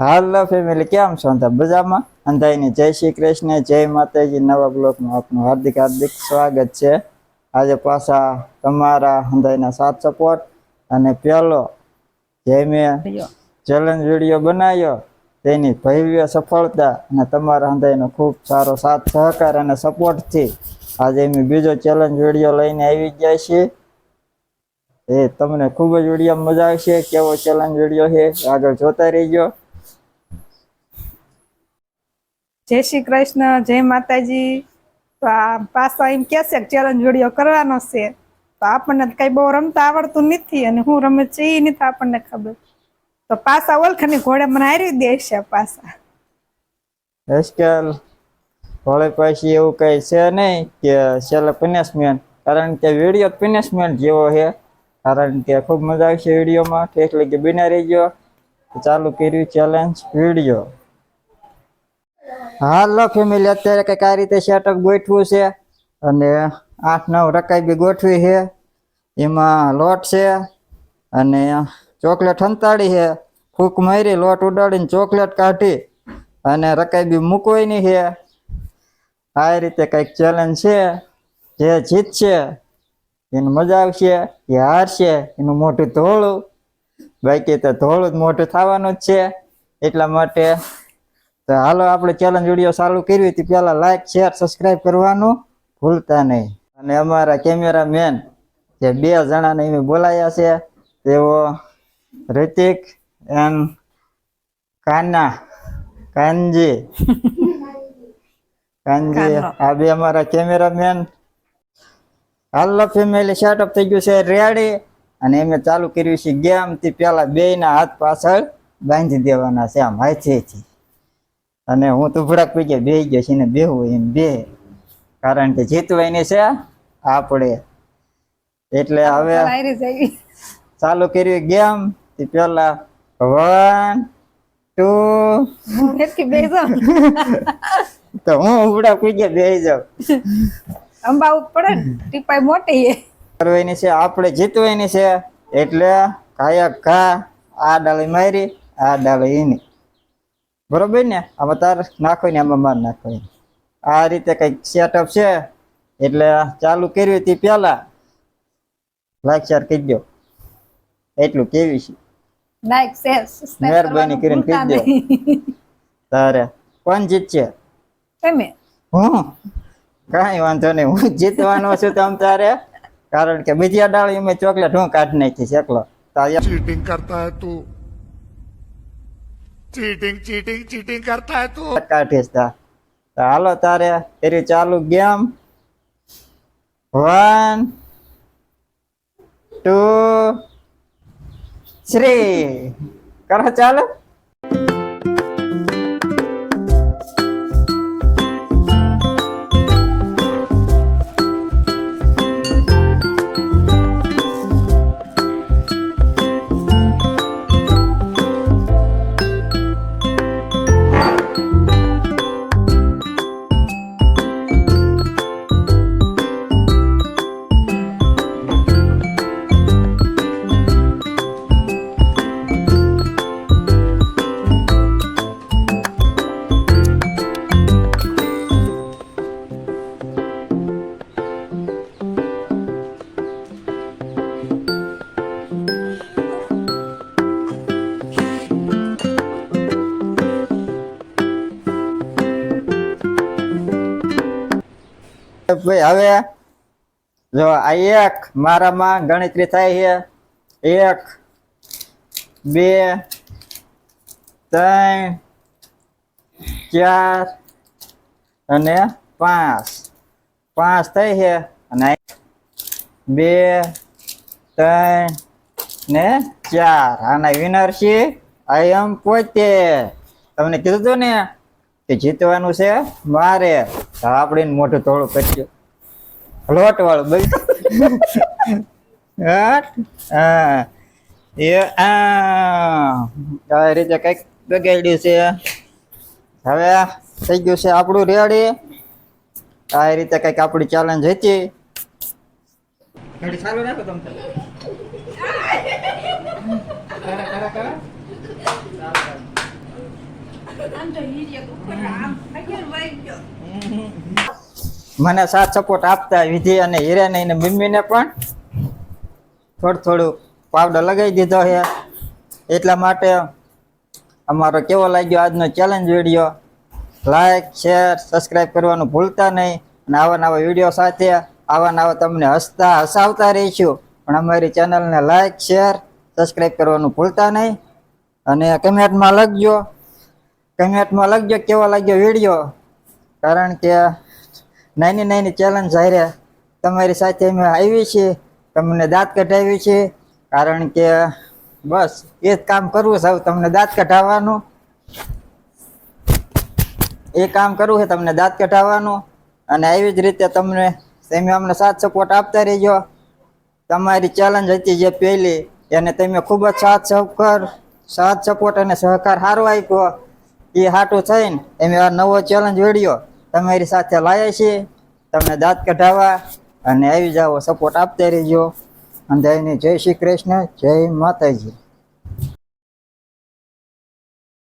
હાલો family કેમ છો? અંતા મજામાં? અંધાઈની જય શ્રી કૃષ્ણ જય માતાજી. નવા બ્લોકમાં આપનું હાર્દિક હાર્દિક સ્વાગત છે. આજે પાછા તમારા અંધાઈના સાથ સપોર્ટ અને પહેલો જે મેં ચેલેન્જ વીડિયો બનાવ્યો તેની ભવ્ય સફળતા અને તમારા હૃદયનો ખૂબ સારો સાથ સહકાર અને સપોર્ટથી આજે અમે બીજો ચેલેન્જ વીડિયો લઈને આવી ગયા છીએ. એ તમને ખૂબ જ વીડિયો મજા આવશે. કેવો ચેલેન્જ વીડિયો છે આગળ જોતા રહીજો. જય શ્રી કૃષ્ણ, જય માતાજી. તો આ પાછા એમ કે છે ચેલેન્જ વીડિયો કરવાનો છે. તો આપણને કઈ બહુ રમતા આવડતું નથી અને હું રમે છે એ નથી આપણને ખબર. પાછા ઓળખાની ઘોડે મને હારી દે છે પાછા. આજકાલ હોળી પાછી એવું કઈ છે નહીં કે છેલ્લે પનિશમેન્ટ કારણ કે વીડિયો પનિશમેન્ટ જેવો છે. કારણ કે ખૂબ મજા આવશે વિડીયોમાં એટલે કે બિના રહી ગયો ચાલુ કર્યું ચેલેન્જ વીડિયો હાલો ફેમિલી અત્યારે કંઈક આ રીતે સેટઅપ ગોઠવું છે, અને આઠ નવ રકાઈ બી ગોઠવી છે. એમાં લોટ છે, અને ચોકલેટ સંતાડી છે. ફૂક મારી, લોટ ઉડાડીને ચોકલેટ કાઢી અને રકાઈ બી મૂકવાની છે. આ રીતે કંઈક ચેલેન્જ છે. જે જીતશે, એને મજા આવશે, એ હારશે, એનું મોઢું ધોળું. બાકી તો ધોળું જ મોઢું થવાનું જ છે. એટલા માટે તો હાલો આપણે ચેલેન્જ વીડિયો ચાલુ કરવી હતી. પહેલાં લાઈક શેર સબસ્ક્રાઈબ કરવાનું ભૂલતા નહીં. અને અમારા કેમેરા મેન જે બે જણાને એમ બોલાયા છે, તેઓ રિતિક એન્ડ કાના કાનજી કાનજી આ બે અમારા કેમેરામેન હાલો ફેમિલી સેટઅપ થઈ ગયું છે રેડી અને એમે ચાલુ કર્યું છે ગેમથી પેલા બે ના હાથ પાછળ બાંધી દેવાના છે આમ હાથેથી. અને હું તો ભડાક પી ગયા બે ગયો છે ને બેહું એમ બે કારણ કે જીતવાની છે આપણે. એટલે હવે ચાલુ કર્યું ગેમ થી પેલા વન ટુ હું હેરખી બેસી જાઉં તો હું ઉપડા ગયા બે જાવ અંબા ઉપર ટીપાઈ મોટી છે. કરવાની છે આપણે જીતવાની છે. એટલે કાયા ઘા આ ડાળી મારી આ ડાળી એની. બરોબર ને? આમાં તાર નાખો ને આમાં માર નાખો આ રીતે કંઈક સેટઅપ છે. એટલે ચાલુ કર્યું હતી પેલા લાઈક શેર કરી દો એટલું કેવી છે? Next, yes. Biar gue kirim video. Bentar ya. Kwan jit ya? Kami. Oh. Kan yang wanto nih. Jit wan wasu tam tar ya? Karun ke. Biji ada lagi yang mecoak lah. Dung kad nih. Cisek lo. Taya. Cheating karta itu. Cheating, cheating, cheating karta itu. tu. Kadis dah. Halo tar ya. Iri calu giam. One. Two. Three કરો ચાલો ભાઈ, હવે જો આ એક મારામાં ગણતરી થાય છે. એક, બે, ત્રણ, ચાર અને પાંચ. પાંચ થઈ છે અને બે, ત્રણ ને ચાર. આના વિનર છે આઈ એમ પોતે તમને કીધું હતું ને કે જીતવાનું છે મારે. આપણે ને મોઢું થોડું કરજો લોટ વાળું બસ. હા. એ આ આ રીતે કંઈક બગાડ્યું છે. હવે થઈ ગયું છે આપણું રેડી. આ રીતે કંઈક આપણી ચેલેન્જ હતી. ચાલુ રાખો તમે. મને સાથ સપોર્ટ આપતા વિધિ અને હિરેન અને મમ્મીને પણ. થોડું થોડું પાવડર લગાવી દીધો છે. એટલા માટે અમારો કેવો લાગ્યો આજનો challenge video like share subscribe કરવાનું ભૂલતા નહીં. અને આવા નવા વીડિયો સાથે આવા નવા તમને હસતા હસાવતા રહીશું. પણ અમારી ચેનલને લાઈક શેર સબસ્ક્રાઈબ કરવાનું ભૂલતા નહીં. અને કમેન્ટમાં લખજો. કમેન્ટમાં લખજો, કેવો લાગ્યો વીડિયો? કારણ કે નાની નાની ચેલેન્જ હારે તમારી સાથે અમે આવી છીએ, તમને દાંત કઢાવી છે. કારણ કે બસ, એ જ કામ કરવું છે તમને દાંત કઢાવવાનું. એ કામ કરવું છે તમને દાંત કઢાવવાનું. અને આવી જ રીતે તમને તમે અમને સાથ સપોર્ટ આપતા રહેજો. તમારી ચેલેન્જ હતી જે પહેલી, એને તમે ખૂબ જ સાથ સહકાર, સાથ સપોર્ટ અને સહકાર સારો આપ્યો. એ હાટું થઈને અમે આ નવો ચેલેન્જ વીડિયો. તમારી સાથે લાવ્યા છીએ. તમને દાંત કઢાવવા અને આવી જાઓ સપોર્ટ આપતા રહેજો. અને જય શ્રી કૃષ્ણ, જય માતાજી.